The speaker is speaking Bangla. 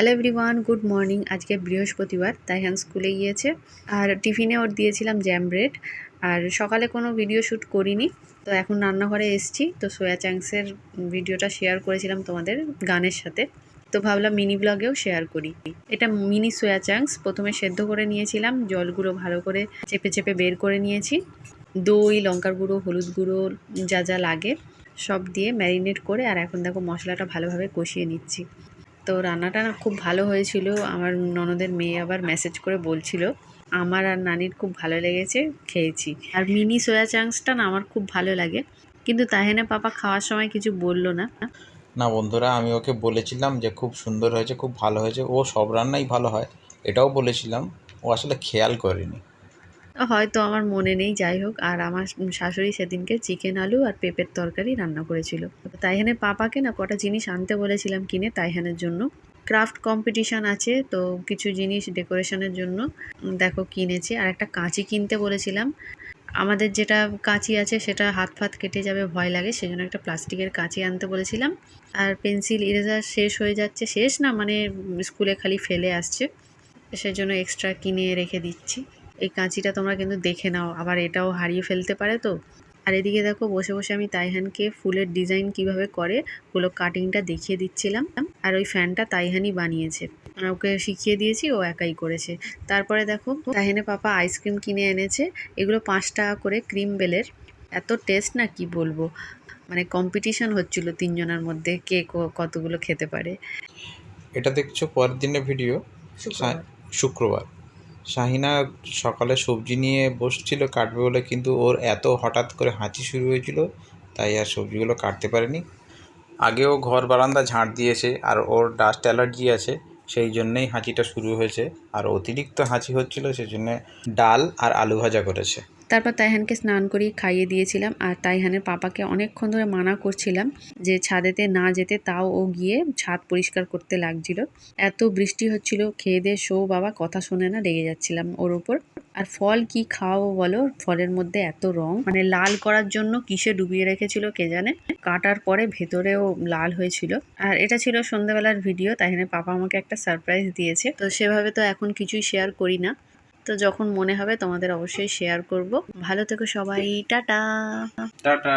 হ্যালো এভরিওয়ান গুড মর্নিং আজকে বৃহস্পতিবার তাইহান স্কুলে গিয়েছে। আর টিফিনে ওর দিয়েছিলাম জ্যাম ব্রেড আর সকালে কোনো ভিডিও শ্যুট করিনি। তো এখন রান্নাঘরে এসছি। তো সোয়া চাংসের ভিডিওটা শেয়ার করেছিলাম তোমাদের গানের সাথে। তো ভাবলাম মিনি ব্লগেও শেয়ার করি। এটা মিনি সোয়া চ্যাংস প্রথমে সেদ্ধ করে নিয়েছিলাম। জলগুলো ভালো করে চেপে চেপে বের করে নিয়েছি। দই, লঙ্কার গুঁড়ো, হলুদ গুঁড়ো, যা যা লাগে সব দিয়ে ম্যারিনেট করে, আর এখন দেখো মশলাটা ভালোভাবে কষিয়ে নিচ্ছি। তো রান্নাটা না খুব ভালো হয়েছিল। আমার ননদের মেয়ে আবার মেসেজ করে বলছিল, আমার আর নানির খুব ভালো লেগেছে, খেয়েছি। আর মিনি সোয়া চাংসটা না আমার খুব ভালো লাগে। কিন্তু তাহেনে পাপা খাওয়ার সময় কিছু বলল না। না বন্ধুরা, আমি ওকে বলেছিলাম যে খুব সুন্দর হয়েছে, খুব ভালো হয়েছে। ও সব রান্নাই ভালো হয়, এটাও বলেছিলাম। ও আসলে খেয়াল করেনি। হয়তো আমার মনে নেই, যাই হোক। আর আমার শাশুড়ি সেদিনকে চিকেন আলু আর পেঁপের তরকারি রান্না করেছিল। তাইহানের পাপাকে না কটা জিনিস আনতে বলেছিলাম কিনে তাইহানের জন্য। ক্রাফট কম্পিটিশান আছে, তো কিছু জিনিস ডেকোরেশনের জন্য দেখো কিনেছে। আর একটা কাঁচি কিনতে বলেছিলাম। আমাদের যেটা কাঁচি আছে সেটা হাত ফাত কেটে যাবে, ভয় লাগে, সেজন্য একটা প্লাস্টিকের কাঁচি আনতে বলেছিলাম। আর পেন্সিল ইরেজার শেষ হয়ে যাচ্ছে, শেষ না মানে স্কুলে খালি ফেলে আসছে। সেজন্য এক্সট্রা কিনে রেখে দিচ্ছি। এই কাঁচিটা তোমরা কিন্তু দেখে নাও। আবার এটাও হারিয়ে ফেলতে পারে তো। আর এদিকে দেখো বসে বসে আমি তাইহানকে ফুলের ডিজাইন কীভাবে করে ওগুলো কাটিংটা দেখিয়ে দিচ্ছিলাম। আর ওই ফ্যানটা তাইহানই বানিয়েছে। ওকে শিখিয়ে দিয়েছি ও একাই করেছে। তারপরে দেখো তাইহানে পাপা আইসক্রিম কিনে এনেছে। এগুলো পাঁচ টাকা করে ক্রিম বেলের। এত টেস্ট না কি বলব? মানে কম্পিটিশন হচ্ছিল তিনজনের মধ্যে কে কতগুলো খেতে পারে। এটা দেখছ পরের দিনের ভিডিও শুক্রবার। শাহিনা সকালে সবজি নিয়ে বসছিল, কাটবে বলে কিন্তু ওর এত হঠাৎ করে হাঁচি শুরু হয়েছিল, তাই আর সবজিগুলো কাটতে পারেনি। আগেও ঘর বারান্দা ঝাঁট দিয়েছে আর ওর ডাস্ট অ্যালার্জি আছে, সেই জন্যেই হাঁচিটা শুরু হয়েছে। আর অতিরিক্ত হাঁচি হচ্ছিল সেই জন্যে ডাল আর আলু ভাজা করেছে। তারপর তাইহানকে স্নান করিয়ে খাইয়ে দিয়েছিলাম আর তাইহানের পাপাকে অনেকক্ষণ ধরে মানা করছিলাম যে ছাদেতে না যেতে তাও ও গিয়ে ছাদ পরিষ্কার করতে লাগছিল। এত বৃষ্টি হচ্ছিল, খেয়ে দিয়ে শো বাবা কথা শোনে না রেগে যাচ্ছিলাম ওর ওপর। আর ফল কি খাওয়াবো বলো? ফলের মধ্যে এত রং। মানে লাল করার জন্য কিসে ডুবিয়ে রেখেছিল কে জানে? কাটার পরে ভেতরেও লাল হয়েছিল। আর এটা ছিল সন্ধ্যাবেলার ভিডিও, তাইহানের পাপা আমাকে একটা সারপ্রাইজ দিয়েছে। তো সেভাবে তো এখন কিছুই শেয়ার করি না। তো যখন মনে হবে তোমাদের অবশ্যই শেয়ার করব। ভালো থেকো সবাই টাটা। টাটা।